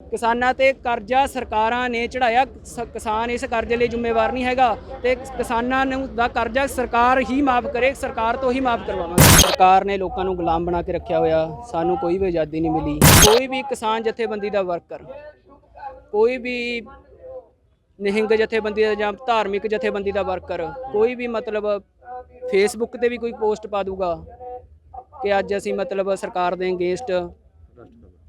ਕਿਸਾਨਾਂ ਤੇ ਕਰਜ਼ਾ ਸਰਕਾਰਾਂ ਨੇ ਚੜਾਇਆ ਕਿਸਾਨ ਇਸ ਕਰਜ਼ੇ ਲਈ ਜ਼ਿੰਮੇਵਾਰ ਨਹੀਂ ਹੈਗਾ ਤੇ ਕਿਸਾਨਾਂ ਨੂੰ ਦਾ ਕਰਜ਼ਾ ਸਰਕਾਰ ਹੀ ਮਾਫ ਕਰੇ, ਸਰਕਾਰ ਤੋਂ ਹੀ ਮਾਫ ਕਰਵਾਵਾਂਗੇ। ਸਰਕਾਰ ਨੇ ਲੋਕਾਂ ਨੂੰ ਗੁਲਾਮ ਬਣਾ ਕੇ ਰੱਖਿਆ ਹੋਇਆ, ਸਾਨੂੰ ਕੋਈ ਵੀ ਆਜ਼ਾਦੀ ਨਹੀਂ ਮਿਲੀ। ਕੋਈ ਵੀ ਕਿਸਾਨ ਜਥੇਬੰਦੀ ਦਾ ਵਰਕਰ, ਕੋਈ ਵੀ ਨਿਹੰਗ ਜਥੇਬੰਦੀ ਦਾ ਜਾਂ ਧਾਰਮਿਕ ਜਥੇਬੰਦੀ ਦਾ ਵਰਕਰ, ਕੋਈ ਵੀ ਮਤਲਬ ਫੇਸਬੁੱਕ ਤੇ ਵੀ ਕੋਈ ਪੋਸਟ ਪਾ ਦੂਗਾ ਕਿ ਅੱਜ ਅਸੀਂ ਮਤਲਬ ਸਰਕਾਰ ਦੇ ਅਗੇਂਸਟ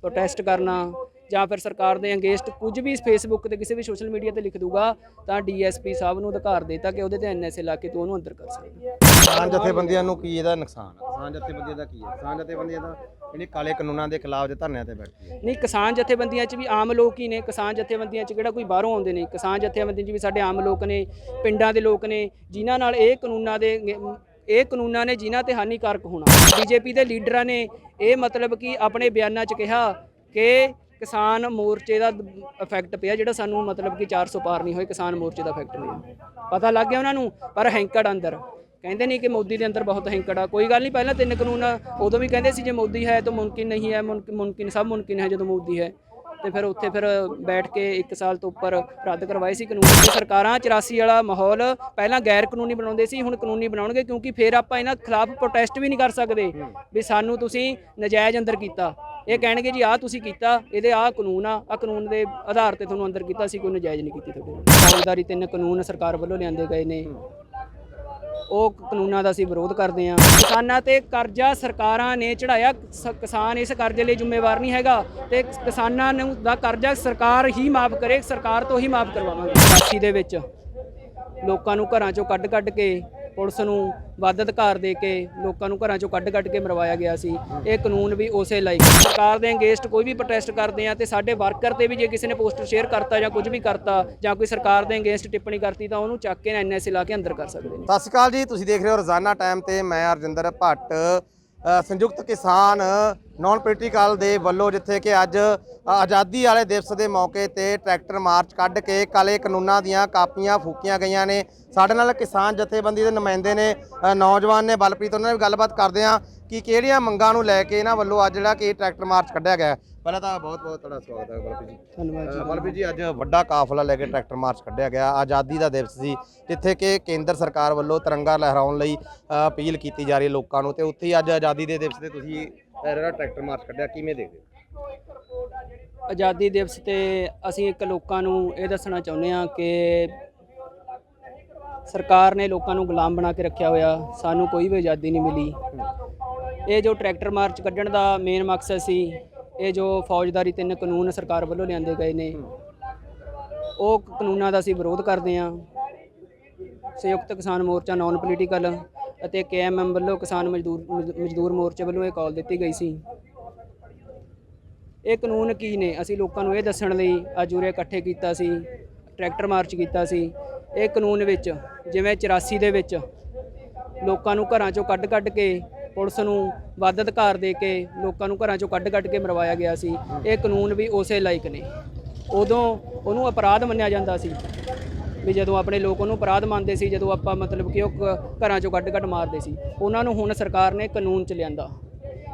ਪ੍ਰੋਟੈਸਟ ਕਰਨਾ ਜਾਂ ਫਿਰ ਸਰਕਾਰ ਦੇ ਅਗੇਂਸਟ ਕੁਝ ਵੀ ਫੇਸਬੁੱਕ ਤੇ ਕਿਸੇ ਵੀ ਸੋਸ਼ਲ ਮੀਡੀਆ ਤੇ ਲਿਖ ਦੂਗਾ ਤਾਂ ਡੀਐਸਪੀ ਸਾਹਿਬ ਨੂੰ ਅਧਿਕਾਰ ਦੇਤਾ ਕਿ ਉਹਦੇ ਤੇ ਐਨਐਸਏ ਲਾ ਕੇ ਤੂੰ ਉਹਨੂੰ ਅੰਦਰ ਕਰ ਸਕਦਾ। ਕਿਸਾਨ ਜਥੇਬੰਦੀਆਂ ਨੂੰ ਕੀ ਇਹਦਾ ਨੁਕਸਾਨ ਹੈ ਕਿਸਾਨ ਜਥੇਬੰਦੀਆਂ ਦਾ ਕੀ ਹੈ ਕਿਸਾਨ ਜਥੇਬੰਦੀਆਂ ਦਾ ਜਿਹੜੇ ਕਾਲੇ ਕਾਨੂੰਨਾਂ ਦੇ ਖਿਲਾਫ ਜੇ ਧਰਨਿਆਂ ਤੇ ਬੈਠੀ ਹੈ ਨਹੀਂ ਕਿਸਾਨ ਜਥੇਬੰਦੀਆਂ 'ਚ ਵੀ ਆਮ ਲੋਕ ਹੀ ਨੇ। ਕਿਸਾਨ ਜਥੇਬੰਦੀਆਂ 'ਚ ਕਿਹੜਾ ਕੋਈ ਬਾਹਰੋਂ ਆਉਂਦੇ ਨੇ? ਕਿਸਾਨ ਜਥੇਬੰਦੀਆਂ 'ਚ ਵੀ ਸਾਡੇ ਆਮ ਲੋਕ ਨੇ ਪਿੰਡਾਂ ਦੇ ਲੋਕ ਨੇ ਜਿਨ੍ਹਾਂ ਨਾਲ ਇਹ ਕਾਨੂੰਨਾਂ ਦੇ ਇਹ ਕਾਨੂੰਨਾਂ ਨੇ ਜਿਨ੍ਹਾਂ ਤੇ ਹਾਨੀਕਾਰਕ ਹੋਣਾ। ਬੀਜੇਪੀ ਦੇ ਲੀਡਰਾਂ ਨੇ ਇਹ ਮਤਲਬ ਕਿ ਆਪਣੇ ਬਿਆਨਾਂ 'ਚ ਕਿਹਾ ਕਿ ਕਿਸਾਨ ਮੋਰਚੇ ਦਾ ਇਫੈਕਟ ਪਿਆ ਜਿਹੜਾ ਸਾਨੂੰ ਮਤਲਬ ਕਿ 400 ਪਾਰ ਨਹੀਂ ਹੋਏ, ਕਿਸਾਨ ਮੋਰਚੇ ਦਾ ਇਫੈਕਟ ਪਿਆ। ਪਤਾ ਲੱਗ ਗਿਆ ਉਹਨਾਂ ਨੂੰ, ਪਰ ਹੈਂਕੜ ਅੰਦਰ। ਕਹਿੰਦੇ ਨਹੀਂ ਕਿ ਮੋਦੀ ਦੇ ਅੰਦਰ ਬਹੁਤ ਹੈਂਕੜ ਆ। ਕੋਈ ਗੱਲ ਨਹੀਂ, ਪਹਿਲਾਂ ਤਿੰਨ ਕਾਨੂੰਨ ਉਦੋਂ ਵੀ ਕਹਿੰਦੇ ਸੀ ਜੇ ਮੋਦੀ ਹੈ ਤਾਂ ਮੁਮਕਿਨ ਨਹੀਂ ਹੈ ਮੁਮਕਿਨ ਮੁਮਕਿਨ ਸਭ ਮੁਮਕਿਨ ਹੈ ਜਦੋਂ ਮੋਦੀ ਹੈ। ਤੇ ਫਿਰ ਉੱਥੇ ਫਿਰ ਬੈਠ ਕੇ 1 ਸਾਲ ਤੋਂ ਉੱਪਰ ਰੱਦ ਕਰਵਾਏ ਸੀ ਕਾਨੂੰਨ ਤੇ ਸਰਕਾਰਾਂ 84 ਵਾਲਾ ਮਾਹੌਲ ਪਹਿਲਾਂ ਗੈਰ ਕਾਨੂੰਨੀ ਬਣਾਉਂਦੇ ਸੀ, ਹੁਣ ਕਾਨੂੰਨੀ ਬਣਾਉਣਗੇ ਕਿਉਂਕਿ ਫਿਰ ਆਪਾਂ ਇਹਨਾਂ ਖਿਲਾਫ ਪ੍ਰੋਟੈਸਟ ਵੀ ਨਹੀਂ ਕਰ ਸਕਦੇ ਵੀ ਸਾਨੂੰ ਤੁਸੀਂ ਨਜਾਇਜ਼ ਅੰਦਰ ਕੀਤਾ। ਇਹ ਕਹਿਣਗੇ ਜੀ, ਆਹ ਤੁਸੀਂ ਕੀਤਾ, ਇਹਦੇ ਆਹ ਕਾਨੂੰਨ ਆ ਆ ਕਾਨੂੰਨ ਦੇ ਆਧਾਰ ਤੇ ਤੁਹਾਨੂੰ ਅੰਦਰ ਕੀਤਾ ਸੀ ਕੋਈ ਨਜਾਇਜ਼ ਨਹੀਂ ਕੀਤੀ ਤੁਹਾਡੇ ਨਾਲ ਫੌਜਦਾਰੀ ਤਿੰਨ ਕਾਨੂੰਨ ਸਰਕਾਰ ਵੱਲੋਂ ਲਿਆਂਦੇ ਗਏ ਨੇ। ਉਹ ਕਾਨੂੰਨਾਂ ਦਾ ਅਸੀਂ ਵਿਰੋਧ ਕਰਦੇ ਹਾਂ। ਕਿਸਾਨਾਂ ਤੇ ਕਰਜ਼ਾ ਸਰਕਾਰਾਂ ਨੇ ਚੜਾਇਆ ਕਿਸਾਨ ਇਸ ਕਰਜ਼ੇ ਲਈ ਜ਼ਿੰਮੇਵਾਰ ਨਹੀਂ ਹੈਗਾ ਤੇ ਕਿਸਾਨਾਂ ਨੂੰ ਦਾ ਕਰਜ਼ਾ ਸਰਕਾਰ ਹੀ ਮਾਫ ਕਰੇ, ਸਰਕਾਰ ਤੋਂ ਹੀ ਮਾਫ ਕਰਵਾਵਾਂਗੇ। ਰਾਸ਼ੀ ਦੇ ਵਿੱਚ ਲੋਕਾਂ ਨੂੰ ਘਰਾਂ ਚੋਂ ਕੱਢ ਕੱਢ ਕੇ ਪੁਲਿਸ ਨੂੰ ਵੱਧ ਅਧਿਕਾਰ ਦੇ ਕੇ ਲੋਕਾਂ ਨੂੰ ਘਰਾਂ ਚੋਂ ਕੱਢ ਕੱਢ ਕੇ ਮਰਵਾਇਆ ਗਿਆ ਸੀ। ਇਹ ਕਾਨੂੰਨ ਵੀ ਉਸੇ ਲਾਇਕ ਸਰਕਾਰ ਦੇ ਅਗੇਂਸਟ ਕੋਈ ਵੀ ਪ੍ਰੋਟੈਸਟ ਕਰਦੇ ਆ ਤੇ ਸਾਡੇ ਵਰਕਰ ਤੇ ਵੀ ਜੇ ਕਿਸੇ ਨੇ ਪੋਸਟਰ ਸ਼ੇਅਰ ਕਰਤਾ ਜਾਂ ਕੁਝ ਵੀ ਕਰਤਾ ਜਾਂ ਕੋਈ ਸਰਕਾਰ ਦੇ ਅਗੇਂਸਟ ਟਿੱਪਣੀ ਕਰਤੀ ਤਾਂ ਉਹਨੂੰ ਚੱਕ ਕੇ ਐਨਐਸਏ ਲਾ ਕੇ ਅੰਦਰ ਕਰ ਸਕਦੇ ਨੇ। ਸਤਿ ਸ਼੍ਰੀ ਅਕਾਲ ਜੀ, ਤੁਸੀਂ ਦੇਖ ਰਹੇ ਹੋ ਰੋਜ਼ਾਨਾ ਟਾਈਮ ਤੇ ਮੈਂ ਅਰਜਿੰਦਰ ਭੱਟ। ਸੰਯੁਕਤ ਕਿਸਾਨ ਨਾਨ ਪੋਲੀਟੀਕਲ ਦੇ ਵੱਲੋਂ ਜਿੱਥੇ ਕਿ ਅੱਜ ਆਜ਼ਾਦੀ ਵਾਲੇ ਦਿਵਸ ਦੇ ਮੌਕੇ ਤੇ ਟਰੈਕਟਰ ਮਾਰਚ ਕੱਢ ਕੇ ਕਾਲੇ ਕਾਨੂੰਨਾਂ ਦੀਆਂ ਕਾਪੀਆਂ ਫੂਕੀਆਂ ਗਈਆਂ ਨੇ। ਸਾਡੇ ਨਾਲ ਕਿਸਾਨ ਜਥੇਬੰਦੀ ਦੇ ਨੁਮਾਇੰਦੇ ਨੇ ਨੌਜਵਾਨ ਨੇ ਬਲਪ੍ਰੀਤ, ਉਹਨਾਂ ਨਾਲ ਵੀ ਗੱਲਬਾਤ ਕਰਦੇ ਹਾਂ ਕਿ ਕਿਹੜੀਆਂ ਮੰਗਾਂ ਨੂੰ ਲੈ ਕੇ ਇਹਨਾਂ ਵੱਲੋਂ ਅੱਜ ਜਿਹੜਾ ਕਿ ਟਰੈਕਟਰ ਮਾਰਚ ਕੱਢਿਆ ਗਿਆ ਪਹਿਲਾਂ ਤਾਂ ਬਹੁਤ ਬਹੁਤ ਤੁਹਾਡਾ ਸਵਾਗਤ ਹੈ ਬਲਪ੍ਰੀਤ ਜੀ। ਧੰਨਵਾਦ ਜੀ। ਬਲਬੀਰ ਜੀ ਅੱਜ ਵੱਡਾ ਕਾਫਲਾ ਲੈ ਕੇ ਟਰੈਕਟਰ ਮਾਰਚ ਕੱਢਿਆ ਗਿਆ। ਆਜ਼ਾਦੀ ਦਾ ਦਿਵਸ ਸੀ ਜਿੱਥੇ ਕਿ ਕੇਂਦਰ ਸਰਕਾਰ ਵੱਲੋਂ ਤਿਰੰਗਾ ਲਹਿਰਾਉਣ ਲਈ ਅਪੀਲ ਕੀਤੀ ਜਾ ਰਹੀ ਹੈ ਲੋਕਾਂ ਨੂੰ ਤੇ ਉੱਥੇ ਹੀ ਅੱਜ ਆਜ਼ਾਦੀ ਦੇ ਦਿਵਸ ਤੇ ਤੁਸੀਂ ਜਿਹੜਾ ਟਰੈਕਟਰ ਮਾਰਚ ਕੱਢਿਆ ਕਿਵੇਂ ਦੇਖਦੇ ਹੋ? ਆਜ਼ਾਦੀ ਦਿਵਸ ਤੇ ਅਸੀਂ ਇੱਕ ਲੋਕਾਂ ਨੂੰ ਇਹ ਦੱਸਣਾ ਚਾਹੁੰਦੇ ਹਾਂ ਕਿ ਸਰਕਾਰ ਨੇ ਲੋਕਾਂ ਨੂੰ ਗੁਲਾਮ ਬਣਾ ਕੇ ਰੱਖਿਆ ਹੋਇਆ। ਸਾਨੂੰ ਕੋਈ ਵੀ ਆਜ਼ਾਦੀ ਨਹੀਂ ਮਿਲੀ। ਇਹ ਜੋ ਟਰੈਕਟਰ ਮਾਰਚ ਕੱਢਣ ਦਾ ਮੇਨ ਮਕਸਦ ਸੀ ਇਹ ਜੋ ਫੌਜਦਾਰੀ ਤਿੰਨ ਕਾਨੂੰਨ ਸਰਕਾਰ ਵੱਲੋਂ ਲਿਆਂਦੇ ਗਏ ਨੇ, ਉਹ ਕਾਨੂੰਨਾਂ ਦਾ ਅਸੀਂ ਵਿਰੋਧ ਕਰਦੇ ਹਾਂ। ਸੰਯੁਕਤ ਕਿਸਾਨ ਮੋਰਚਾ ਨਾਨ ਪੋਲੀਟੀਕਲ ਅਤੇ ਕੇਐਮਐਮ ਵੱਲੋਂ ਕਿਸਾਨ ਮਜ਼ਦੂਰ ਮਜ਼ਦੂਰ ਮੋਰਚੇ ਵੱਲੋਂ ਇਹ ਕਾਲ ਦਿੱਤੀ ਗਈ ਸੀ। ਇਹ ਕਾਨੂੰਨ ਕੀ ਨੇ? ਅਸੀਂ ਲੋਕਾਂ ਨੂੰ ਇਹ ਦੱਸਣ ਲਈ ਅੱਜ ਉਰੇ ਇਕੱਠੇ ਕੀਤਾ ਸੀ, ਟਰੈਕਟਰ ਮਾਰਚ ਕੀਤਾ ਸੀ। ਇਹ ਕਾਨੂੰਨ ਵਿੱਚ ਜਿਵੇਂ 84 ਦੇ ਵਿੱਚ ਲੋਕਾਂ ਨੂੰ ਘਰਾਂ ਚੋਂ ਕੱਢ ਕੱਢ ਕੇ ਪੁਲਿਸ ਨੂੰ ਵੱਧ ਅਧਿਕਾਰ ਦੇ ਕੇ ਲੋਕਾਂ ਨੂੰ ਘਰਾਂ ਚੋਂ ਕੱਢ ਕੱਢ ਕੇ ਮਰਵਾਇਆ ਗਿਆ ਸੀ। ਇਹ ਕਾਨੂੰਨ ਵੀ ਉਸੇ ਲਾਇਕ ਨੇ। ਉਦੋਂ ਉਹਨੂੰ ਅਪਰਾਧ ਮੰਨਿਆ ਜਾਂਦਾ ਸੀ ਵੀ ਜਦੋਂ ਆਪਣੇ ਲੋਕ ਉਹਨੂੰ ਅਪਰਾਧ ਮੰਨਦੇ ਸੀ, ਜਦੋਂ ਆਪਾਂ ਮਤਲਬ ਕਿ ਉਹ ਘ- ਘਰਾਂ ਚੋਂ ਕੱਢ ਕੱਢ ਮਾਰਦੇ ਸੀ। ਉਹਨਾਂ ਨੂੰ ਹੁਣ ਸਰਕਾਰ ਨੇ ਕਾਨੂੰਨ ਚ ਲਿਆਂਦਾ।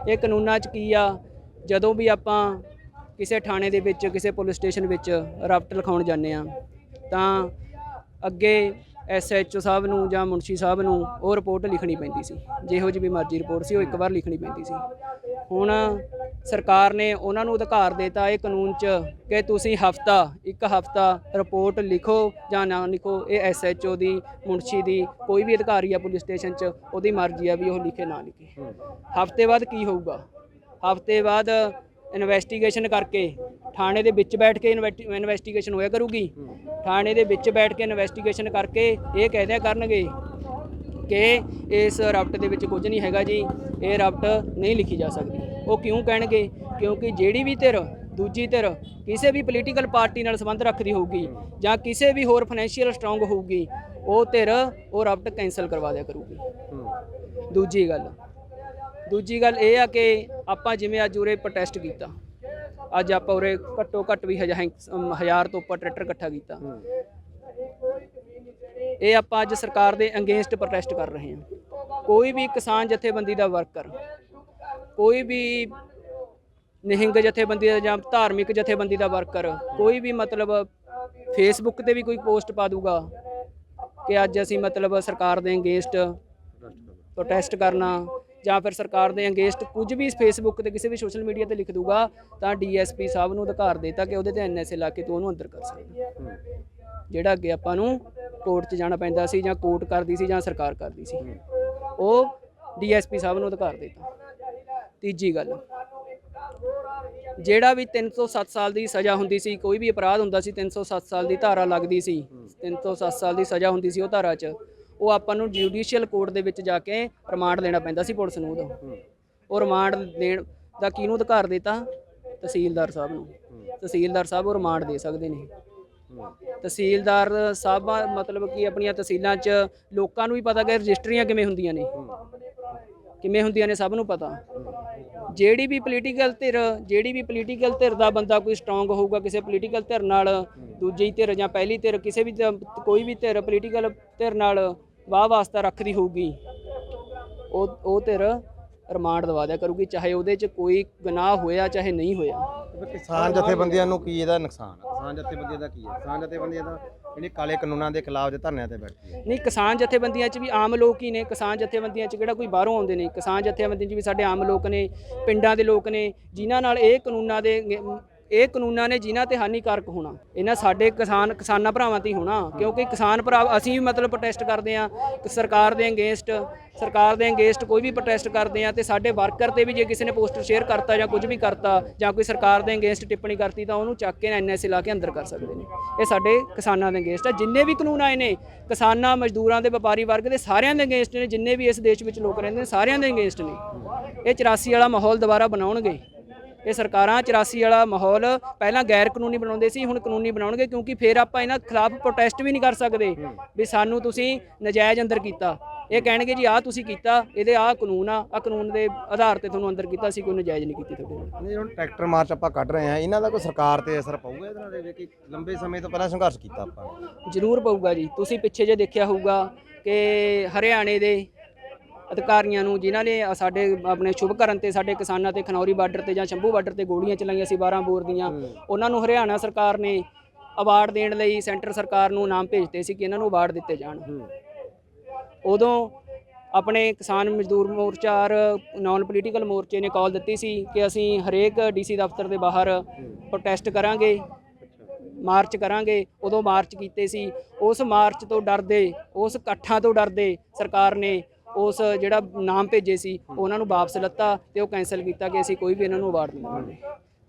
ਇਹ ਕਾਨੂੰਨਾਂ 'ਚ ਕੀ ਆ? ਜਦੋਂ ਵੀ ਆਪਾਂ ਕਿਸੇ ਥਾਣੇ ਦੇ ਵਿੱਚ, ਕਿਸੇ ਪੁਲਿਸ ਸਟੇਸ਼ਨ ਵਿੱਚ ਰਪਟ ਲਿਖਾਉਣ ਜਾਂਦੇ ਆ ਤਾਂ ਅੱਗੇ ਐਸਐਚਓ ਸਾਹਿਬ ਨੂੰ ਜਾਂ ਮੁਨਸ਼ੀ ਸਾਹਿਬ ਨੂੰ ਉਹ ਰਿਪੋਰਟ ਲਿਖਣੀ ਪੈਂਦੀ ਸੀ। ਜਿਹੋ ਜਿਹੀ ਵੀ ਮਰਜ਼ੀ ਰਿਪੋਰਟ ਸੀ, ਉਹ ਇੱਕ ਵਾਰ ਲਿਖਣੀ ਪੈਂਦੀ ਸੀ। ਹੁਣ ਸਰਕਾਰ ਨੇ ਉਹਨਾਂ ਨੂੰ ਅਧਿਕਾਰ ਦਿੱਤਾ ਇਹ ਕਾਨੂੰਨ 'ਚ ਕਿ ਤੁਸੀਂ ਹਫਤਾ, ਇੱਕ ਹਫਤਾ ਰਿਪੋਰਟ ਲਿਖੋ ਜਾਂ ਨਾ ਲਿਖੋ, ਇਹ ਐਸਐਚਓ ਦੀ, ਮੁਨਸ਼ੀ ਦੀ ਕੋਈ ਵੀ ਅਧਿਕਾਰੀ ਆ ਪੁਲਿਸ ਸਟੇਸ਼ਨ 'ਚ, ਉਹਦੀ ਮਰਜ਼ੀ ਆ ਵੀ ਉਹ ਲਿਖੇ ਨਾ ਲਿਖੇ। ਹਫ਼ਤੇ ਬਾਅਦ ਕੀ ਹੋਊਗਾ? ਹਫ਼ਤੇ ਬਾਅਦ ਇਨਵੈਸਟੀਗੇਸ਼ਨ ਕਰਕੇ ਥਾਣੇ ਦੇ ਵਿੱਚ ਬੈਠ ਕੇ ਇਨਵੈਸਟੀਗੇਸ਼ਨ ਹੋਇਆ ਕਰੂਗੀ। ਥਾਣੇ ਦੇ ਵਿੱਚ ਬੈਠ ਕੇ ਇਨਵੈਸਟੀਗੇਸ਼ਨ ਕਰਕੇ ਇਹ ਕਹਿਦਿਆ ਕਰਨਗੇ ਕਿ ਇਸ ਰਫਟ ਦੇ ਵਿੱਚ ਕੁਝ ਨਹੀਂ ਹੈਗਾ ਜੀ ਇਹ ਰਫਟ ਨਹੀਂ ਲਿਖੀ ਜਾ ਸਕਦੀ। ਉਹ ਕਿਉਂ ਕਹਿਣਗੇ? ਕਿਉਂਕਿ ਜਿਹੜੀ ਵੀ ਧਿਰ ਦੂਜੀ ਧਿਰ ਕਿਸੇ ਵੀ ਪੋਲੀਟੀਕਲ ਪਾਰਟੀ ਨਾਲ ਸੰਬੰਧ ਰੱਖਦੀ ਹੋਊਗੀ ਜਾਂ ਕਿਸੇ ਵੀ ਹੋਰ ਫਾਈਨੈਂਸ਼ੀਅਲ ਸਟਰੋਂਗ ਹੋਊਗੀ ਉਹ ਧਿਰ ਉਹ ਰਫਟ ਕੈਨਸਲ ਕਰਵਾ ਦਿਆ ਕਰੂਗੀ। ਦੂਜੀ ਗੱਲ ਦੂਜੀ ਗੱਲ ਇਹ ਆ ਕਿ ਆਪਾਂ ਜਿਵੇਂ ਅੱਜ ਉਰੇ ਪ੍ਰੋਟੈਸਟ ਕੀਤਾ। ਅੱਜ ਆਪਾਂ ਉਰੇ ਘੱਟੋ ਘੱਟ ਵੀ ਹਜ਼ਾਰ ਹਜ਼ਾਰ ਤੋਂ ਉੱਪਰ ਟਰੈਕਟਰ ਇਕੱਠਾ ਕੀਤਾ। ਇਹ ਆਪਾਂ ਅੱਜ ਸਰਕਾਰ ਦੇ ਅਗੇਂਸਟ ਪ੍ਰੋਟੈਸਟ ਕਰ ਰਹੇ ਹਾਂ। ਕੋਈ ਵੀ ਕਿਸਾਨ ਜਥੇਬੰਦੀ ਦਾ ਵਰਕਰ ਕੋਈ ਵੀ ਨਿਹੰਗ ਜਥੇਬੰਦੀ ਦਾ ਜਾਂ ਧਾਰਮਿਕ ਜਥੇਬੰਦੀ ਦਾ ਵਰਕਰ ਕੋਈ ਵੀ ਮਤਲਬ ਫੇਸਬੁੱਕ ਤੇ ਵੀ ਕੋਈ ਪੋਸਟ ਪਾ ਦੂਗਾ ਕਿ ਅੱਜ ਅਸੀਂ ਮਤਲਬ ਸਰਕਾਰ ਦੇ ਅਗੇਂਸਟ ਪ੍ਰੋਟੈਸਟ ਕਰਨਾ। ਜਾਂ ਫਿਰ ਸਰਕਾਰ ਦੇ ਅਗੇਂਸਟ ਕੁਝ ਵੀ ਫੇਸਬੁੱਕ ਤੇ ਕਿਸੇ ਵੀ ਸੋਸ਼ਲ ਮੀਡੀਆ ਤੇ ਲਿਖ ਦੂਗਾ, ਤਾਂ ਡੀਐਸਪੀ ਸਾਹਿਬ ਨੂੰ ਅਧਿਕਾਰ ਦੇਤਾ ਕਿ ਉਹਦੇ ਤੇ ਐਨਐਸਏ ਲਾ ਕੇ ਤੂੰ ਉਹਨੂੰ ਅੰਦਰ ਕਰ ਸਕਦਾ। ਜਿਹੜਾ ਅੱਗੇ ਆਪਾਂ ਨੂੰ ਕੋਰਟ 'ਚ ਜਾਣਾ ਪੈਂਦਾ ਸੀ ਜਾਂ ਕੋਰਟ ਕਰਦੀ ਸੀ ਜਾਂ ਸਰਕਾਰ ਕਰਦੀ ਸੀ, ਉਹ ਡੀਐਸਪੀ ਸਾਹਿਬ ਨੂੰ ਅਧਿਕਾਰ ਦੇਤਾ। ਤੀਜੀ ਗੱਲ, ਜਿਹੜਾ ਵੀ 307 ਸਾਲ ਦੀ ਸਜ਼ਾ ਹੁੰਦੀ ਸੀ, ਕੋਈ ਵੀ ਅਪਰਾਧ ਹੁੰਦਾ ਸੀ 307 ਸਾਲ ਦੀ ਧਾਰਾ ਲੱਗਦੀ ਸੀ 307 ਸਾਲ ਦੀ ਸਜ਼ਾ ਹੁੰਦੀ ਸੀ ਉਹ ਧਾਰਾ 'ਚ ਉਹ ਆਪਾਂ ਨੂੰ ਜੁਡੀਸ਼ੀਅਲ ਕੋਰਟ ਦੇ ਵਿੱਚ ਜਾ ਕੇ ਰਿਮਾਂਡ ਲੈਣਾ ਪੈਂਦਾ ਸੀ ਪੁਲਿਸ ਨੂੰ ਉਦੋਂ। ਉਹ ਰਿਮਾਂਡ ਦੇਣ ਦਾ ਕਿਹਨੂੰ ਅਧਿਕਾਰ ਦਿੱਤਾ? ਤਹਿਸੀਲਦਾਰ ਸਾਹਿਬ ਨੂੰ। ਤਹਿਸੀਲਦਾਰ ਸਾਹਿਬ ਉਹ ਰਿਮਾਂਡ ਦੇ ਸਕਦੇ ਨੇ। ਤਹਿਸੀਲਦਾਰ ਸਾਹਿਬਾਂ ਮਤਲਬ ਕਿ ਆਪਣੀਆਂ ਤਹਿਸੀਲਾਂ 'ਚ ਲੋਕਾਂ ਨੂੰ ਵੀ ਪਤਾ ਕਿ ਰਜਿਸਟਰੀਆਂ ਕਿਵੇਂ ਹੁੰਦੀਆਂ ਨੇ। ਕਿਵੇਂ ਹੁੰਦੀਆਂ ਨੇ ਸਭ ਨੂੰ ਪਤਾ। ਜਿਹੜੀ ਵੀ ਪੋਲੀਟੀਕਲ ਧਿਰ ਜਿਹੜੀ ਵੀ ਪੋਲੀਟੀਕਲ ਧਿਰ ਦਾ ਬੰਦਾ ਕੋਈ ਸਟਰੋਂਗ ਹੋਊਗਾ ਕਿਸੇ ਪੋਲੀਟੀਕਲ ਧਿਰ ਨਾਲ ਦੂਜੀ ਧਿਰ ਜਾਂ ਪਹਿਲੀ ਧਿਰ ਕਿਸੇ ਵੀ ਧਿਰ- ਕੋਈ ਵੀ ਧਿਰ ਪੋਲੀਟੀਕਲ ਧਿਰ ਨਾਲ ਵਾਹ ਵਾਸਤਾ ਰੱਖਦੀ ਹੋਊਗੀ ਉਹ ਉਹ ਧਿਰ ਰਿਮਾਂਡ ਦਵਾ ਦਿਆ ਕਰੂਗੀ ਚਾਹੇ ਉਹਦੇ 'ਚ ਕੋਈ ਗੁਨਾਹ ਹੋਇਆ ਚਾਹੇ ਨਹੀਂ ਹੋਇਆ। ਕਿਸਾਨ ਜਥੇਬੰਦੀਆਂ ਨੂੰ ਕੀ ਇਹਦਾ ਨੁਕਸਾਨ ਹੈ ਕਿਸਾਨ ਜਥੇਬੰਦੀਆਂ ਦਾ ਕੀ ਹੈ ਕਿਸਾਨ ਜਥੇਬੰਦੀਆਂ ਦਾ ਜਿਹੜੇ ਕਾਲੇ ਕਾਨੂੰਨਾਂ ਦੇ ਖਿਲਾਫ ਦੇ ਧਰਨਿਆਂ ਤੇ ਬੈਠੀ ਹੈ ਨਹੀਂ ਕਿਸਾਨ ਜਥੇਬੰਦੀਆਂ 'ਚ ਵੀ ਆਮ ਲੋਕ ਹੀ ਨੇ। ਕਿਸਾਨ ਜਥੇਬੰਦੀਆਂ 'ਚ ਕਿਹੜਾ ਕੋਈ ਬਾਹਰੋਂ ਆਉਂਦੇ ਨੇ? ਕਿਸਾਨ ਜਥੇਬੰਦੀਆਂ 'ਚ ਵੀ ਸਾਡੇ ਆਮ ਲੋਕ ਨੇ ਪਿੰਡਾਂ ਦੇ ਲੋਕ ਨੇ ਜਿਨ੍ਹਾਂ ਨਾਲ ਇਹ ਕਾਨੂੰਨਾਂ ਦੇ ਇਹ ਕਾਨੂੰਨਾਂ ਨੇ ਜਿਨ੍ਹਾਂ ਤੇ ਹਾਨੀਕਾਰਕ ਹੋਣਾ। ਇਹਨਾਂ ਸਾਡੇ ਕਿਸਾਨ ਕਿਸਾਨਾਂ ਭਰਾਵਾਂ ਤੇ ਹੀ ਹੋਣਾ। ਕਿਉਂਕਿ ਕਿਸਾਨ ਭਰਾ, ਅਸੀਂ ਵੀ ਮਤਲਬ ਪ੍ਰੋਟੈਸਟ ਕਰਦੇ ਆ ਸਰਕਾਰ ਦੇ ਅਗੇਂਸਟ ਸਰਕਾਰ ਦੇ ਅਗੇਂਸਟ ਕੋਈ ਵੀ ਪ੍ਰੋਟੈਸਟ ਕਰਦੇ ਆ ਤੇ ਸਾਡੇ ਵਰਕਰ ਤੇ ਵੀ ਜੇ ਕਿਸੇ ਨੇ ਪੋਸਟਰ ਸ਼ੇਅਰ ਕਰਤਾ ਜਾਂ ਕੁਝ ਵੀ ਕਰਤਾ ਜਾਂ ਕੋਈ ਸਰਕਾਰ ਦੇ ਅਗੇਂਸਟ ਟਿੱਪਣੀ ਕਰਤੀ ਤਾਂ ਉਹਨੂੰ ਚੱਕ ਕੇ ਐਨਐਸਏ ਲਾ ਕੇ ਅੰਦਰ ਕਰ ਸਕਦੇ ਨੇ। ਇਹ ਸਾਡੇ ਕਿਸਾਨਾਂ ਦੇ ਅਗੇਂਸਟ ਆ। ਜਿੰਨੇ ਵੀ ਕਾਨੂੰਨ ਆਏ ਨੇ, ਕਿਸਾਨਾਂ, ਮਜ਼ਦੂਰਾਂ ਦੇ, ਵਪਾਰੀ ਵਰਗ ਦੇ, ਸਾਰਿਆਂ ਦੇ ਅਗੇਂਸਟ ਨੇ। ਜਿੰਨੇ ਵੀ ਇਸ ਦੇਸ਼ ਵਿੱਚ ਲੋਕ ਰਹਿੰਦੇ ਨੇ, ਸਾਰਿਆਂ ਦੇ ਅਗੇਂਸਟ ਨੇ। ਇਹ 84 ਵਾਲਾ ਮਾਹੌਲ ਦੁਬਾਰਾ ਬਣਾਉਣਗੇ। ਇਹ ਸਰਕਾਰਾਂ 84 ਵਾਲਾ ਮਾਹੌਲ ਪਹਿਲਾਂ ਗੈਰ ਕਾਨੂੰਨੀ ਬਣਾਉਂਦੇ ਸੀ ਹੁਣ ਕਾਨੂੰਨੀ ਬਣਾਉਣਗੇ ਕਿਉਂਕਿ ਫਿਰ ਆਪਾਂ ਇਹਨਾਂ ਖਿਲਾਫ ਪ੍ਰੋਟੈਸਟ ਵੀ ਨਹੀਂ ਕਰ ਸਕਦੇ ਵੀ ਸਾਨੂੰ ਤੁਸੀਂ ਨਜਾਇਜ਼ ਅੰਦਰ ਕੀਤਾ। ਇਹ ਕਹਿਣਗੇ ਜੀ ਆਹ ਤੁਸੀਂ ਕੀਤਾ ਇਹਦੇ ਆਹ ਕਾਨੂੰਨ ਆ ਆ ਕਾਨੂੰਨ ਦੇ ਆਧਾਰ ਤੇ ਤੁਹਾਨੂੰ ਅੰਦਰ ਕੀਤਾ ਸੀ ਕੋਈ ਨਜਾਇਜ਼ ਨਹੀਂ ਕੀਤੀ ਤੁਹਾਡੇ ਨਾਲ। ਨਹੀਂ ਹੁਣ ਟਰੈਕਟਰ ਮਾਰਚ ਆਪਾਂ ਕੱਢ ਰਹੇ ਆ ਇਹਨਾਂ ਦਾ ਕੋਈ ਸਰਕਾਰ ਤੇ ਅਸਰ ਪਊਗਾ ਇਹਦੇ ਨਾਲ ਕਿ ਲੰਬੇ ਸਮੇਂ ਤੋਂ ਪਹਿਲਾਂ ਸੰਘਰਸ਼ ਕੀਤਾ ਆਪਾਂ। ਜ਼ਰੂਰ ਪਊਗਾ ਜੀ ਤੁਸੀਂ ਪਿੱਛੇ ਜੇ ਦੇਖਿਆ ਹੋਊਗਾ ਕਿ ਹਰਿਆਣੇ ਦੇ ਅਧਿਕਾਰੀਆਂ ਨੂੰ ਜਿਨ੍ਹਾਂ ਨੇ ਸਾਡੇ ਆਪਣੇ ਸ਼ੁਭ ਕਰਨ ਤੇ ਸਾਡੇ ਕਿਸਾਨਾਂ ਤੇ ਖਨੌਰੀ ਬਾਰਡਰ ਤੇ ਜਾਂ ਸ਼ੰਭੂ ਬਾਰਡਰ ਤੇ ਗੋਲੀਆਂ ਚਲਾਈਆਂ ਸੀ 12 ਬੋਰ ਦੀਆਂ ਉਹਨਾਂ ਨੂੰ ਹਰਿਆਣਾ ਸਰਕਾਰ ਨੇ ਅਵਾਰਡ ਦੇਣ ਲਈ ਸੈਂਟਰ ਸਰਕਾਰ ਨੂੰ ਨਾਮ ਭੇਜਦੇ ਸੀ ਕਿ ਇਹਨਾਂ ਨੂੰ ਅਵਾਰਡ ਦਿੱਤੇ ਜਾਣ। ਉਦੋਂ ਆਪਣੇ ਕਿਸਾਨ ਮਜ਼ਦੂਰ ਮੋਰਚਾ ਔਰ ਨਾਨ ਪੋਲੀਟੀਕਲ ਮੋਰਚੇ ਨੇ ਕਾਲ ਦਿੱਤੀ ਸੀ ਕਿ ਅਸੀਂ ਹਰੇਕ ਡੀਸੀ ਦਫ਼ਤਰ ਦੇ ਬਾਹਰ ਪ੍ਰੋਟੈਸਟ ਕਰਾਂਗੇ ਮਾਰਚ ਕਰਾਂਗੇ। ਉਦੋਂ ਮਾਰਚ ਕੀਤੇ ਸੀ। ਉਸ ਮਾਰਚ ਤੋਂ ਡਰਦੇ ਉਸ ਇਕੱਠਾਂ ਤੋਂ ਡਰਦੇ ਸਰਕਾਰ ਨੇ ਉਸ ਜਿਹੜਾ ਨਾਮ ਭੇਜੇ ਸੀ ਉਹਨਾਂ ਨੂੰ ਵਾਪਸ ਲੱਤਾ ਤੇ ਉਹ ਕੈਨਸਲ ਕੀਤਾ ਕਿ ਅਸੀਂ ਕੋਈ ਵੀ ਇਹਨਾਂ ਨੂੰ ਅਵਾਰਡ ਨਹੀਂ ਦੇਵਾਂਗੇ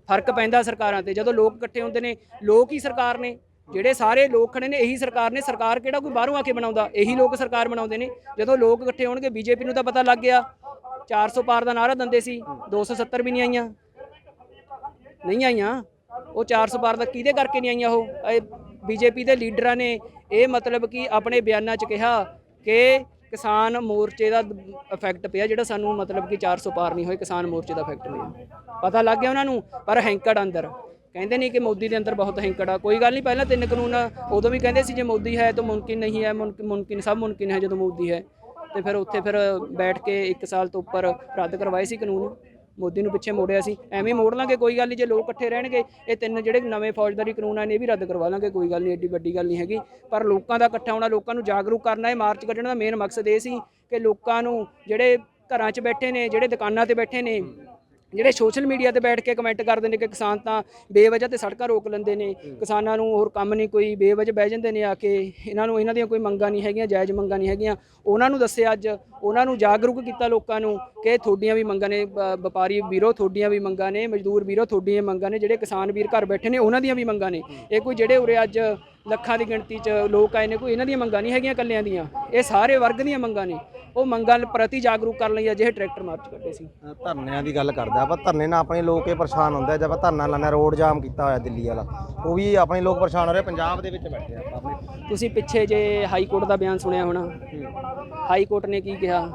ਫ਼ਰਕ ਪੈਂਦਾ ਸਰਕਾਰਾਂ ਤੇ ਜਦੋਂ ਲੋਕ ਇਕੱਠੇ ਹੁੰਦੇ ਨੇ ਲੋਕ ਹੀ ਸਰਕਾਰ ਨੇ ਜਿਹੜੇ ਸਾਰੇ ਲੋਕ ਖੜੇ ਨੇ ਇਹੀ ਸਰਕਾਰ ਨੇ ਸਰਕਾਰ ਕਿਹੜਾ ਕੋਈ ਬਾਹਰੋਂ ਆ ਕੇ ਬਣਾਉਂਦਾ? ਇਹੀ ਲੋਕ ਸਰਕਾਰ ਬਣਾਉਂਦੇ ਨੇ। ਜਦੋਂ ਲੋਕ ਇਕੱਠੇ ਹੋਣਗੇ ਬੀਜੇਪੀ ਨੂੰ ਤਾਂ ਪਤਾ ਲੱਗ ਗਿਆ 400 ਪਾਰ ਦਾ ਨਾਰਾ ਦਿੰਦੇ ਸੀ 270 ਵੀ ਨਹੀਂ ਆਈਆਂ। ਨਹੀਂ ਆਈਆਂ। ਉਹ 400 ਪਾਰ ਦਾ ਕਿਹਦੇ ਕਰਕੇ ਨਹੀਂ ਆਈਆਂ ਉਹ? ਇਹ ਬੀਜੇਪੀ ਦੇ ਲੀਡਰਾਂ ਨੇ ਇਹ ਮਤਲਬ ਕਿ ਆਪਣੇ ਬਿਆਨਾਂ 'ਚ ਕਿਹਾ ਕਿ ਕਿਸਾਨ ਮੋਰਚੇ ਦਾ ਇਫੈਕਟ ਪਿਆ ਜਿਹੜਾ ਸਾਨੂੰ ਮਤਲਬ ਕਿ 400 ਪਾਰ ਨਹੀਂ ਹੋਏ, ਕਿਸਾਨ ਮੋਰਚੇ ਦਾ ਇਫੈਕਟ ਪਿਆ। ਪਤਾ ਲੱਗ ਗਿਆ ਉਹਨਾਂ ਨੂੰ, ਪਰ ਹੈਂਕੜ ਅੰਦਰ। ਕਹਿੰਦੇ ਨਹੀਂ ਕਿ ਮੋਦੀ ਦੇ ਅੰਦਰ ਬਹੁਤ ਹੈਂਕੜ ਆ। ਕੋਈ ਗੱਲ ਨਹੀਂ, ਪਹਿਲਾਂ ਤਿੰਨ ਕਾਨੂੰਨ ਉਦੋਂ ਵੀ ਕਹਿੰਦੇ ਸੀ ਜੇ ਮੋਦੀ ਹੈ ਤਾਂ ਮੁਮਕਿਨ ਨਹੀਂ ਹੈ ਮੁਮਕਿਨ ਮੁਮਕਿਨ, ਸਭ ਮੁਮਕਿਨ ਹੈ ਜਦੋਂ ਮੋਦੀ ਹੈ। ਤੇ ਫਿਰ ਉੱਥੇ ਫਿਰ ਬੈਠ ਕੇ 1 ਸਾਲ ਤੋਂ ਉੱਪਰ ਰੱਦ ਕਰਵਾਏ ਸੀ ਕਾਨੂੰਨ। ਮੋਦੀ ਨੂੰ ਪਿੱਛੇ ਮੋੜਿਆ ਸੀ। ਐਵੇਂ ਮੋੜ ਲਾਂਗੇ, ਕੋਈ ਗੱਲ ਨਹੀਂ। ਜੇ ਲੋਕ ਇਕੱਠੇ ਰਹਿਣਗੇ, ਇਹ ਤਿੰਨ ਜਿਹੜੇ ਨਵੇਂ ਫੌਜਦਾਰੀ ਕਾਨੂੰਨ ਆਏ ਨੇ ਇਹ ਵੀ ਰੱਦ ਕਰਵਾ ਲਾਂਗੇ, ਕੋਈ ਗੱਲ ਨਹੀਂ, ਏਡੀ ਵੱਡੀ ਗੱਲ ਨਹੀਂ ਹੈਗੀ। ਪਰ ਲੋਕਾਂ ਦਾ ਇਕੱਠਾ ਹੋਣਾ, ਲੋਕਾਂ ਨੂੰ ਜਾਗਰੂਕ ਕਰਨਾ, ਇਹ ਮਾਰਚ ਕੱਢਣ ਦਾ ਮੇਨ ਮਕਸਦ ਇਹ ਸੀ ਕਿ ਲੋਕਾਂ ਨੂੰ ਜਿਹੜੇ ਘਰਾਂ 'ਚ ਬੈਠੇ ਨੇ, ਜਿਹੜੇ ਦੁਕਾਨਾਂ ਤੇ ਬੈਠੇ ਨੇ ਜਿਹੜੇ ਸੋਸ਼ਲ ਮੀਡੀਆ ਤੇ ਬੈਠ ਕੇ ਕਮੈਂਟ ਕਰਦੇ ਨੇ ਕਿ ਕਿਸਾਨ ਤਾਂ ਬੇਵਜ੍ਹਾ ਤੇ ਸੜਕਾਂ ਰੋਕ ਲੈਂਦੇ ਨੇ ਕਿਸਾਨਾਂ ਨੂੰ ਹੋਰ ਕੰਮ ਨਹੀਂ ਕੋਈ ਬੇਵਜ੍ਹਾ ਬਹਿ ਜਾਂਦੇ ਨੇ ਆ ਕੇ ਇਹਨਾਂ ਨੂੰ ਇਹਨਾਂ ਦੀਆਂ ਕੋਈ ਮੰਗਾਂ ਨਹੀਂ ਹੈਗੀਆਂ ਜਾਇਜ਼ ਮੰਗਾਂ ਨਹੀਂ ਹੈਗੀਆਂ। ਉਹਨਾਂ ਨੂੰ ਦੱਸਿਆ ਅੱਜ ਉਹਨਾਂ ਨੂੰ ਜਾਗਰੂਕ ਕੀਤਾ ਲੋਕਾਂ ਨੂੰ ਕਿ ਤੁਹਾਡੀਆਂ ਵੀ ਮੰਗਾਂ ਨੇ ਵਪਾਰੀ ਵੀਰੋ ਤੁਹਾਡੀਆਂ ਵੀ ਮੰਗਾਂ ਨੇ ਮਜ਼ਦੂਰ ਵੀਰੋ ਤੁਹਾਡੀਆਂ ਮੰਗਾਂ ਨੇ ਜਿਹੜੇ ਕਿਸਾਨ ਵੀਰ ਘਰ ਬੈਠੇ ਨੇ ਉਹਨਾਂ ਦੀਆਂ ਵੀ ਮੰਗਾਂ ਨੇ। ਇਹ ਕੋਈ ਜਿਹੜੇ ਉਰੇ ਅੱਜ ਲੱਖਾਂ ਦੀ ਗਿਣਤੀ 'ਚ ਲੋਕ ਆਏ ਨੇ ਕੋਈ ਇਹਨਾਂ ਦੀਆਂ ਮੰਗਾਂ ਨਹੀਂ ਹੈਗੀਆਂ ਕੱਲਿਆਂ ਦੀਆਂ। ਇਹ ਸਾਰੇ ਵਰਗ ਦੀਆਂ ਮੰਗਾਂ ਨੇ। ਉਹ ਮੰਗਾਂ ਪ੍ਰਤੀ ਜਾਗਰੂਕ ਕਰਨ ਲਈ ਅਜਿਹੇ ਟਰੈਕਟਰ ਮਾਰਚ ਕੱਢੇ ਸੀ। ਧਰਨਿਆਂ ਦੀ ਗੱਲ ਕਰਦਾ ਆਪਾਂ। ਧਰਨੇ ਨਾਲ ਆਪਣੇ ਲੋਕ ਇਹ ਪਰੇਸ਼ਾਨ ਹੁੰਦੇ ਜਦ ਆਪਾਂ ਧਰਨਾ ਲਾਣਾ ਰੋਡ ਜਾਮ ਕੀਤਾ ਹੋਇਆ ਦਿੱਲੀ ਵਾਲਾ ਉਹ ਵੀ ਆਪਣੇ ਲੋਕ ਪਰੇਸ਼ਾਨ ਹੋ ਰਹੇ ਪੰਜਾਬ ਦੇ ਵਿੱਚ ਬੈਠੇ ਆਪਾਂ ਆਪਣੇ। ਤੁਸੀਂ ਪਿੱਛੇ ਜੇ ਹਾਈ ਕੋਰਟ ਦਾ ਬਿਆਨ ਸੁਣਿਆ ਹੋਣਾ ਹਾਈ ਕੋਰਟ ਨੇ ਕੀ ਕਿਹਾ?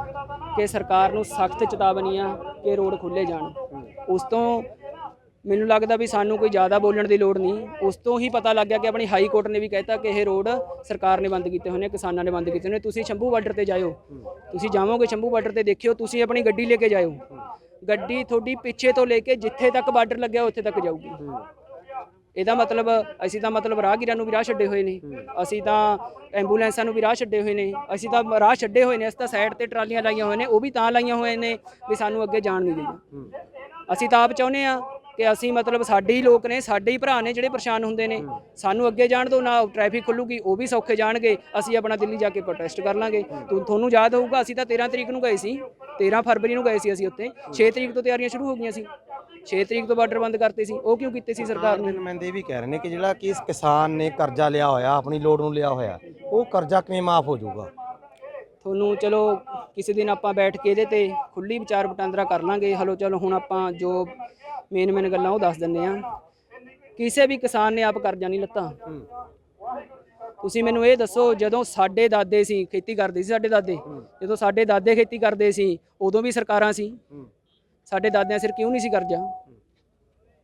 ਕਿ ਸਰਕਾਰ ਨੂੰ ਸਖਤ ਚੇਤਾਵਨੀ ਆ ਕਿ ਰੋਡ ਖੁੱਲੇ ਜਾਣ। ਉਸ ਤੋਂ ਮੈਨੂੰ ਲੱਗਦਾ ਵੀ ਸਾਨੂੰ ਕੋਈ ਜ਼ਿਆਦਾ ਬੋਲਣ ਦੀ ਲੋੜ ਨਹੀਂ। ਉਸ ਤੋਂ ਹੀ ਪਤਾ ਲੱਗ ਗਿਆ ਕਿ ਆਪਣੀ ਹਾਈ ਕੋਰਟ ਨੇ ਵੀ ਕਹਿਤਾ ਕਿ ਇਹ ਰੋਡ ਸਰਕਾਰ ਨੇ ਬੰਦ ਕੀਤੇ ਹੋਏ ਨੇ ਕਿਸਾਨਾਂ ਨੇ ਬੰਦ ਕੀਤੇ ਹੋਏ ਨੇ ਤੁਸੀਂ ਸ਼ੰਭੂ ਬਾਰਡਰ ਤੇ ਜਾਇਓ। ਤੁਸੀਂ ਜਾਵੋਗੇ ਸ਼ੰਭੂ ਬਾਰਡਰ ਤੇ ਦੇਖਿਓ, ਤੁਸੀਂ ਆਪਣੀ ਗੱਡੀ ਲੈ ਕੇ ਜਾਇਓ। ਗੱਡੀ ਤੁਹਾਡੀ ਪਿੱਛੇ ਤੋਂ ਲੈ ਕੇ ਜਿੱਥੇ ਤੱਕ ਬਾਰਡਰ ਲੱਗਿਆ ਉੱਥੇ ਤੱਕ ਜਾਊਗੀ। ਇਹਦਾ ਮਤਲਬ, ਅਸੀਂ ਤਾਂ ਮਤਲਬ ਰਾਹਗੀਰਾਂ ਨੂੰ ਵੀ ਰਾਹ ਛੱਡੇ ਹੋਏ ਨੇ। ਅਸੀਂ ਤਾਂ ਐਂਬੂਲੈਂਸਾਂ ਨੂੰ ਵੀ ਰਾਹ ਛੱਡੇ ਹੋਏ ਨੇ। ਅਸੀਂ ਤਾਂ ਰਾਹ ਛੱਡੇ ਹੋਏ ਨੇ, ਅਸੀਂ ਤਾਂ ਸਾਈਡ ਤੇ ਟਰਾਲੀਆਂ ਲਾਈਆਂ ਹੋਏ ਨੇ, ਉਹ ਵੀ ਤਾਂ ਲਾਈਆਂ ਹੋਏ ਨੇ ਵੀ ਸਾਨੂੰ ਅੱਗੇ ਜਾਣ ਨਹੀਂ ਦਿੰਦੇ ਅਸੀਂ ਤਾਂ ਆਪ ਚਾਹੁੰਦੇ ਆ ਕਿ ਅਸੀਂ ਮਤਲਬ ਸਾਡੇ ਹੀ ਲੋਕ ਨੇ ਸਾਡੇ ਹੀ ਭਰਾ ਨੇ ਜਿਹੜੇ ਪਰੇਸ਼ਾਨ ਹੁੰਦੇ ਨੇ। ਸਾਨੂੰ ਅੱਗੇ ਜਾਣ ਦਿਓ ਨਾ ਟ੍ਰੈਫਿਕ ਖੁੱਲੂਗੀ ਉਹ ਵੀ ਸੌਖੇ ਜਾਣਗੇ। ਅਸੀਂ ਆਪਣਾ ਦਿੱਲੀ ਜਾ ਕੇ ਪ੍ਰੋਟੈਸਟ ਕਰ ਲਾਂਗੇ। ਤੁ- ਤੁਹਾਨੂੰ ਯਾਦ ਹੋਊਗਾ ਅਸੀਂ ਤਾਂ 13 ਤਰੀਕ ਨੂੰ ਗਏ ਸੀ। 13 ਫਰਵਰੀ ਨੂੰ ਗਏ ਸੀ ਅਸੀਂ ਉੱਥੇ। 6 ਤਰੀਕ ਤੋਂ ਤਿਆਰੀਆਂ ਸ਼ੁਰੂ ਹੋ ਗਈਆਂ ਸੀ। 6 ਤਰੀਕ ਤੋਂ ਬਾਰਡਰ ਬੰਦ ਕਰਤੇ ਸੀ। ਉਹ ਕਿਉਂ ਕੀਤੇ ਸੀ ਸਰਕਾਰ ਨੇ? ਨੁਮਾਇੰਦੇ ਇਹ ਵੀ ਕਹਿ ਰਹੇ ਨੇ ਕਿ ਜਿਹੜਾ ਕਿ ਇਸ ਕਿਸਾਨ ਨੇ ਕਰਜ਼ਾ ਲਿਆ ਹੋਇਆ ਆਪਣੀ ਲੋੜ ਨੂੰ ਲਿਆ ਹੋਇਆ ਉਹ ਕਰਜ਼ਾ ਕਿਵੇਂ ਮਾਫ ਹੋ ਜਾਊਗਾ? ਤੁਹਾਨੂੰ ਚਲੋ ਕਿਸੇ ਦਿਨ ਆਪਾਂ ਬੈਠ ਕੇ ਇਹਦੇ ਤੇ ਖੁੱਲੀ ਵਿਚਾਰ ਵਟਾਂਦਰਾ ਕਰ ਲਾਂਗੇ। ਹਲੋ ਚਲੋ ਹੁਣ ਆਪਾਂ ਜੋ ਮੇਨ ਮੇਨ ਗੱਲਾਂ ਉਹ ਦੱਸ ਦਿੰਨੇ ਆ। ਕਿਸੇ ਵੀ ਕਿਸਾਨ ਨੇ ਆਪ ਕਰਜ਼ਾ ਨਹੀਂ ਲੱਤਾ। ਤੁਸੀਂ ਮੈਨੂੰ ਇਹ ਦੱਸੋ, ਜਦੋਂ ਸਾਡੇ ਦਾਦੇ ਸੀ, ਖੇਤੀ ਕਰਦੇ ਸੀ ਸਾਡੇ ਦਾਦੇ, ਜਦੋਂ ਸਾਡੇ ਦਾਦੇ ਖੇਤੀ ਕਰਦੇ ਸੀ, ਉਦੋਂ ਵੀ ਸਰਕਾਰਾਂ ਸੀ। ਸਾਡੇ ਦਾਦਿਆਂ ਸਿਰ ਕਿਉਂ ਨਹੀਂ ਸੀ ਕਰਜ਼ਾ?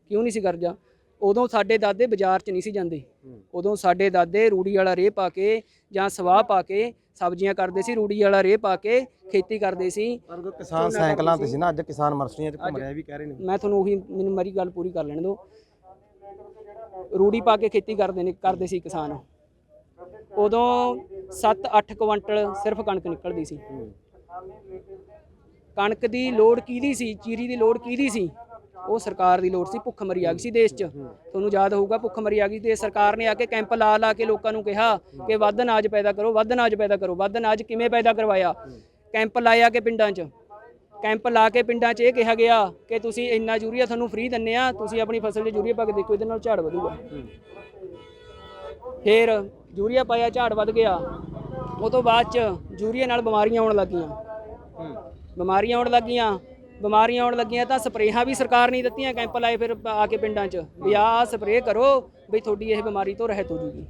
ਕਿਉਂ ਨਹੀਂ ਸੀ ਕਰਜ਼ਾ? ਉਦੋਂ ਸਾਡੇ ਦਾਦੇ ਬਾਜ਼ਾਰ 'ਚ ਨਹੀਂ ਸੀ ਜਾਂਦੇ। ਉਦੋਂ ਸਾਡੇ ਦਾਦੇ ਰੂੜੀ ਵਾਲਾ ਰੇਹ ਪਾ ਕੇ ਜਾਂ ਸਵਾਹ ਪਾ ਕੇ ਸਬਜ਼ੀਆਂ ਕਰਦੇ ਸੀ ਰੂੜੀ ਵਾਲਾ ਰੇਹ ਪਾ ਕੇ ਖੇਤੀ ਕਰਦੇ ਸੀ। ਪਰ ਕਿਸਾਨ ਸਾਈਕਲਾਂ ਤੇ ਸੀ ਨਾ ਅੱਜ ਕਿਸਾਨ ਮਰਸੀਆਂ 'ਚ ਘੁੰਮ ਰਿਹਾ ਵੀ ਕਹਿ ਰਹੇ ਨੇ। ਮੈਂ ਤੁਹਾਨੂੰ ਉਹੀ ਮੈਨੂੰ ਮੇਰੀ ਗੱਲ ਪੂਰੀ ਕਰ ਲੈਣ ਦਿਓ। ਰੂੜੀ ਪਾ ਕੇ ਖੇਤੀ ਕਰਦੇ ਨੇ ਕਰਦੇ ਸੀ ਕਿਸਾਨ। ਉਦੋਂ 7-8 ਕੁਇੰਟਲ ਸਿਰਫ ਕਣਕ ਨਿਕਲਦੀ ਸੀ। ਕਣਕ ਦੀ ਲੋੜ ਕਿਹਦੀ ਸੀ ਚੀਰੀ ਦੀ ਲੋੜ ਕਿਹਦੀ ਸੀ? ਉਹ ਸਰਕਾਰ ਦੀ ਲੋੜ ਸੀ, ਭੁੱਖ ਮਰੀ ਆ ਗਈ ਸੀ ਦੇਸ਼ 'ਚ। ਤੁਹਾਨੂੰ ਯਾਦ ਹੋਊਗਾ, ਭੁੱਖ ਮਰੀ ਆ ਗਈ ਤੇ ਸਰਕਾਰ ਨੇ ਆ ਕੇ ਕੈਂਪ ਲਾ ਲਾ ਕੇ ਲੋਕਾਂ ਨੂੰ ਕਿਹਾ ਕਿ ਵੱਧ ਅਨਾਜ ਪੈਦਾ ਕਰੋ, ਵੱਧ ਅਨਾਜ ਪੈਦਾ ਕਰੋ, ਵੱਧ ਅਨਾਜ ਕਿਵੇਂ ਪੈਦਾ ਕਰਵਾਇਆ? ਕੈਂਪ ਲਾਇਆ ਕੇ ਪਿੰਡਾਂ 'ਚ? ਕੈਂਪ ਲਾ ਕੇ ਪਿੰਡਾਂ 'ਚ ਇਹ ਕਿਹਾ ਗਿਆ ਕਿ ਤੁਸੀਂ ਇੰਨਾ ਯੂਰੀਆ ਤੁਹਾਨੂੰ ਫ੍ਰੀ ਦਿੰਨੇ ਆ, ਤੁਸੀਂ ਆਪਣੀ ਫਸਲ 'ਚ ਯੂਰੀਆ ਪਾ ਕੇ ਦੇਖੋ, ਇਹਦੇ ਨਾਲ ਝਾੜ ਵਧੂਗਾ। ਫਿਰ ਯੂਰੀਆ ਪਾਇਆ, ਝਾੜ ਵੱਧ ਗਿਆ। ਉਹ ਤੋਂ ਬਾਅਦ 'ਚ ਯੂਰੀਆ ਨਾਲ ਬਿਮਾਰੀਆਂ ਆਉਣ ਲੱਗੀਆਂ। ਬਿਮਾਰੀਆਂ ਆਉਣ ਲੱਗੀਆਂ। ਬਿਮਾਰੀਆਂ ਆਉਣ ਲੱਗੀਆਂ ਤਾਂ ਸਪਰੇਹਾਂ ਵੀ ਸਰਕਾਰ ਨਹੀਂ ਦਿੱਤੀਆਂ ਕੈਂਪ ਲਾਏ ਫਿਰ ਆ ਕੇ ਪਿੰਡਾਂ 'ਚ ਵੀ ਆਹ ਸਪਰੇਅ ਕਰੋ ਵੀ ਤੁਹਾਡੀ ਇਹ ਬਿਮਾਰੀ ਤੋਂ ਰਹਿਤ ਹੋ ਜੂਗੀ।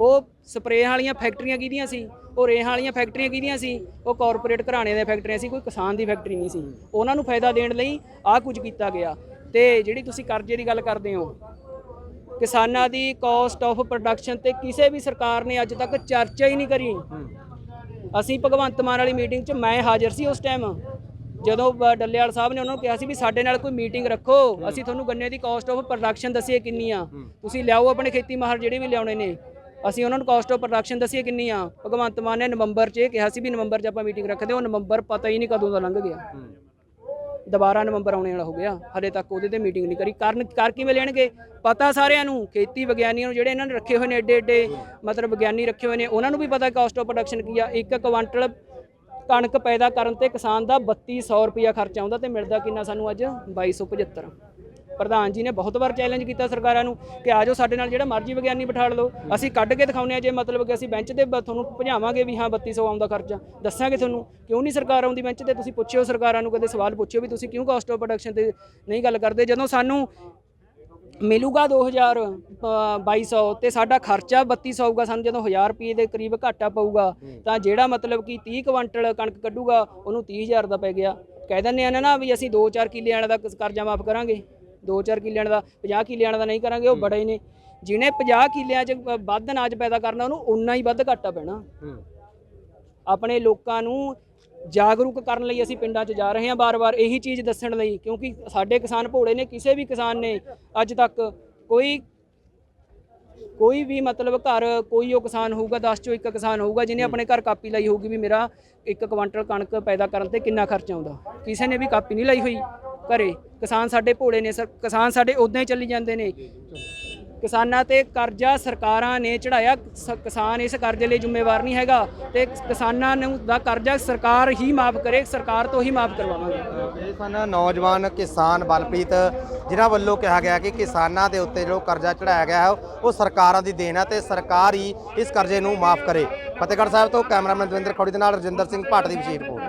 ਉਹ ਸਪਰੇਅ ਵਾਲੀਆਂ ਫੈਕਟਰੀਆਂ ਕਿਹਦੀਆਂ ਸੀ? ਉਹ ਰੇਹਾਂ ਵਾਲੀਆਂ ਫੈਕਟਰੀਆਂ ਕਿਹਦੀਆਂ ਸੀ? ਉਹ ਕਾਰਪੋਰੇਟ ਘਰਾਣੇ ਦੀਆਂ ਫੈਕਟਰੀਆਂ ਸੀ ਕੋਈ ਕਿਸਾਨ ਦੀ ਫੈਕਟਰੀ ਨਹੀਂ ਸੀ। ਉਹਨਾਂ ਨੂੰ ਫਾਇਦਾ ਦੇਣ ਲਈ ਆਹ ਕੁਝ ਕੀਤਾ ਗਿਆ। ਤੇ ਜਿਹੜੀ ਤੁਸੀਂ ਕਰਜ਼ੇ ਦੀ ਗੱਲ ਕਰਦੇ ਹੋ ਕਿਸਾਨਾਂ ਦੀ ਕਾਸਟ ਆਫ ਪ੍ਰੋਡਕਸ਼ਨ ਤੇ ਕਿਸੇ ਵੀ ਸਰਕਾਰ ਨੇ ਅੱਜ ਤੱਕ ਚਰਚਾ ਹੀ ਨਹੀਂ ਕਰੀ। ਅਸੀਂ ਭਗਵੰਤ ਮਾਨ ਵਾਲੀ ਮੀਟਿੰਗ 'ਚ ਮੈਂ ਹਾਜ਼ਰ ਸੀ ਉਸ ਟਾਈਮ ਜਦੋਂ ਡੱਲੇਵਾਲ ਸਾਹਿਬ ਨੇ ਉਹਨਾਂ ਨੂੰ ਕਿਹਾ ਸੀ ਵੀ ਸਾਡੇ ਨਾਲ ਕੋਈ ਮੀਟਿੰਗ ਰੱਖੋ ਅਸੀਂ ਤੁਹਾਨੂੰ ਗੰਨੇ ਦੀ ਕਾਸਟ ਆਫ ਪ੍ਰੋਡਕਸ਼ਨ ਦੱਸੀਏ ਕਿੰਨੀ ਆ ਤੁਸੀਂ ਲਿਆਓ ਆਪਣੇ ਖੇਤੀ ਮਾਹਰ ਜਿਹੜੇ ਵੀ ਲਿਆਉਣੇ ਨੇ। ਅਸੀਂ ਉਹਨਾਂ ਨੂੰ ਕਾਸਟ ਆਫ ਪ੍ਰੋਡਕਸ਼ਨ ਦੱਸੀਏ ਕਿੰਨੀ ਆ ਭਗਵੰਤ ਮਾਨ ਨੇ ਨਵੰਬਰ 'ਚ ਇਹ ਕਿਹਾ ਸੀ ਵੀ ਨਵੰਬਰ 'ਚ ਆਪਾਂ ਮੀਟਿੰਗ ਰੱਖਦੇ ਉਹ ਨਵੰਬਰ ਪਤਾ ਹੀ ਨਹੀਂ ਕਦੋਂ ਦਾ ਲੰਘ ਗਿਆ। ਦੁਬਾਰਾ ਨਵੰਬਰ ਆਉਣੇ ਵਾਲਾ ਹੋ ਗਿਆ। ਹਲੇ ਤੱਕ ਉਹਦੇ ਤੇ ਮੀਟਿੰਗ ਨਹੀਂ ਕਰੀ। ਕਰਨ ਕਰ ਕਿਵੇਂ ਲੈਣਗੇ? ਪਤਾ ਸਾਰਿਆਂ ਨੂੰ ਖੇਤੀ ਵਿਗਿਆਨੀਆਂ ਨੂੰ ਜਿਹੜੇ ਇਹਨਾਂ ਨੇ ਰੱਖੇ ਹੋਏ ਨੇ ਏਡੇ ਏਡੇ ਮਤਲਬ ਵਿਗਿਆਨੀ ਰੱਖੇ ਹੋਏ ਨੇ ਉਹਨਾਂ ਨੂੰ ਵੀ ਪਤਾ ਕਾਸਟ ਆਫ ਪ੍ਰੋਡਕਸ਼ਨ ਕੀ ਆ। ਇੱਕ ਕੁਆਂਟਲ ਕਣਕ ਪੈਦਾ ਕਰਨ ਤੇ ਕਿਸਾਨ ਦਾ 3200 ਰੁਪਿਆ ਖਰਚਾ ਆਉਂਦਾ ਤੇ ਮਿਲਦਾ ਕਿੰਨਾ ਸਾਨੂੰ ਅੱਜ? 2275 ਪ੍ਰਧਾਨ ਜੀ ਨੇ ਬਹੁਤ ਵਾਰ ਚੈਲੰਜ ਕੀਤਾ ਸਰਕਾਰਾਂ ਨੂੰ ਕਿ ਆਜੋ ਸਾਡੇ ਨਾਲ, ਜਿਹੜਾ ਮਰਜ਼ੀ ਵਿਗਿਆਨੀ ਬਿਠਾ ਲਓ। ਅਸੀਂ ਕੱਢ ਕੇ ਦਿਖਾਉਂਦੇ ਆ ਜੇ ਮਤਲਬ ਕਿ ਅਸੀਂ ਬੈਂਚ ਤੇ ਬ- ਤੁਹਾਨੂੰ ਭਜਾਵਾਂਗੇ ਵੀ ਹਾਂ 3200 ਆਉਂਦਾ ਖਰਚਾ। ਦੱਸਾਂਗੇ ਤੁਹਾਨੂੰ, ਕਿਉਂ ਨਹੀਂ ਸਰਕਾਰ ਆਉਂਦੀ ਬੈਂਚ ਤੇ? ਤੁਸੀਂ ਪੁੱਛਿਓ ਸਰਕਾਰਾਂ ਨੂੰ, ਕਦੇ ਸਵਾਲ ਪੁੱਛਿਓ ਵੀ ਤੁਸੀਂ ਕਿਉਂ ਕਾਸਟ ਆਫ ਪ੍ਰੋਡਕਸ਼ਨ ਤੇ ਨਹੀਂ ਗੱਲ ਕਰਦੇ? ਜਦੋਂ ਸਾਨੂੰ ਮਿਲੂਗਾ 2000 ਅ, 2200 ਤੇ ਸਾਡਾ ਖਰਚਾ 3200 ਹੋਊਗਾ ਸਾਨੂੰ ਜਦੋਂ 1000 ਰੁਪਏ ਦੇ ਕਰੀਬ ਘਾਟਾ ਪਊਗਾ ਤਾਂ ਜਿਹੜਾ ਮਤਲਬ ਕਿ 30 ਕੁਇੰਟਲ ਕਣਕ ਕੱਢੂਗਾ ਉਹਨੂੰ 30000 ਦਾ ਪੈ ਗਿਆ। ਕਹਿ ਦਿੰਦੇ ਆ ਨਾ ਵੀ ਅਸੀਂ 2-4 ਕਿੱਲੇ ਵਾਲਾ ਦਾ ਕਰਜ਼ਾ ਮਾਫ ਕਰਾਂਗੇ। 2-4 ਕਿੱਲਿਆਂ ਦਾ 50 ਕਿੱਲਿਆਂ ਦਾ ਨਹੀਂ ਕਰਾਂਗੇ ਉਹ ਬੜੇ ਨੇ। ਜਿਹਨੇ 50 ਕਿੱਲਿਆਂ 'ਚ ਵੱਧ ਅਨਾਜ ਪੈਦਾ ਕਰਨਾ ਉਹਨੂੰ ਉਨਾ ਹੀ ਵੱਧ ਘਾਟਾ ਪੈਣਾ। ਆਪਣੇ ਲੋਕਾਂ ਨੂੰ ਜਾਗਰੂਕ ਕਰਨ ਲਈ ਅਸੀਂ ਪਿੰਡਾਂ 'ਚ ਜਾ ਰਹੇ ਹਾਂ ਬਾਰ-ਬਾਰ ਇਹੀ ਚੀਜ਼ ਦੱਸਣ ਲਈ ਕਿਉਂਕਿ ਸਾਡੇ ਕਿਸਾਨ ਭੋਲੇ ਨੇ ਕਿਸੇ ਵੀ ਕਿਸਾਨ ਨੇ ਅੱਜ ਤੱਕ ਕੋਈ ਕੋਈ ਵੀ ਮਤਲਬ ਘਰ ਕੋਈ ਉਹ ਕਿਸਾਨ ਹੋਊਗਾ 10 ਚੋਂ ਇੱਕ ਕਿਸਾਨ ਹੋਊਗਾ ਜਿਹਨੇ ਆਪਣੇ ਘਰ ਕਾਪੀ ਲਾਈ ਹੋਊਗੀ ਵੀ ਮੇਰਾ ਇੱਕ ਕੁਆਂਟਲ ਕਣਕ ਪੈਦਾ ਕਰਨ ਤੇ ਕਿੰਨਾ ਖਰਚ ਆਉਂਦਾ। ਕਿਸੇ ਨੇ ਵੀ ਕਾਪੀ ਨਹੀਂ ਲਾਈ ਹੋਈ ਘਰੇ। ਕਿਸਾਨ ਸਾਡੇ ਭੋਲੇ ਨੇ ਸਰ ਕਿਸਾਨ ਸਾਡੇ ਉਦਾਂ ਹੀ ਚੱਲੀ ਜਾਂਦੇ ਨੇ। ਕਿਸਾਨਾਂ ਤੇ ਕਰਜ਼ਾ ਸਰਕਾਰਾਂ ਨੇ ਚੜਾਇਆ ਕਿਸਾਨ ਇਸ ਕਰਜ਼ੇ ਲਈ ਜ਼ਿੰਮੇਵਾਰ ਨਹੀਂ ਹੈਗਾ ਤੇ ਕਿਸਾਨਾਂ ਨੂੰ ਦਾ ਕਰਜ਼ਾ ਸਰਕਾਰ ਹੀ ਮਾਫ ਕਰੇ, ਸਰਕਾਰ ਤੋਂ ਹੀ ਮਾਫ ਕਰਵਾਵਾਂਗੇ। ਇਹ ਸਨ ਨੌਜਵਾਨ ਕਿਸਾਨ ਬਲਪ੍ਰੀਤ, ਜਿਨ੍ਹਾਂ ਵੱਲੋਂ ਕਿਹਾ ਗਿਆ ਕਿ ਕਿਸਾਨਾਂ ਦੇ ਉੱਤੇ ਜੋ ਕਰਜ਼ਾ ਚੜਾਇਆ ਗਿਆ ਹੈ, ਉਹ ਸਰਕਾਰਾਂ ਦੀ ਦੇਣ ਹੈ ਤੇ ਸਰਕਾਰ ਹੀ ਇਸ ਕਰਜ਼ੇ ਨੂੰ ਮਾਫ ਕਰੇ। ਫਤਿਹਗੜ੍ਹ ਸਾਹਿਬ ਤੋਂ ਕੈਮਰਾਮੈਨ ਦਵਿੰਦਰ ਖੌੜੀ ਦੇ ਨਾਲ ਰਜਿੰਦਰ ਸਿੰਘ ਭਾਟ ਦੀ ਵਿਸ਼ੇਸ਼ ਰਿਪੋਰਟ।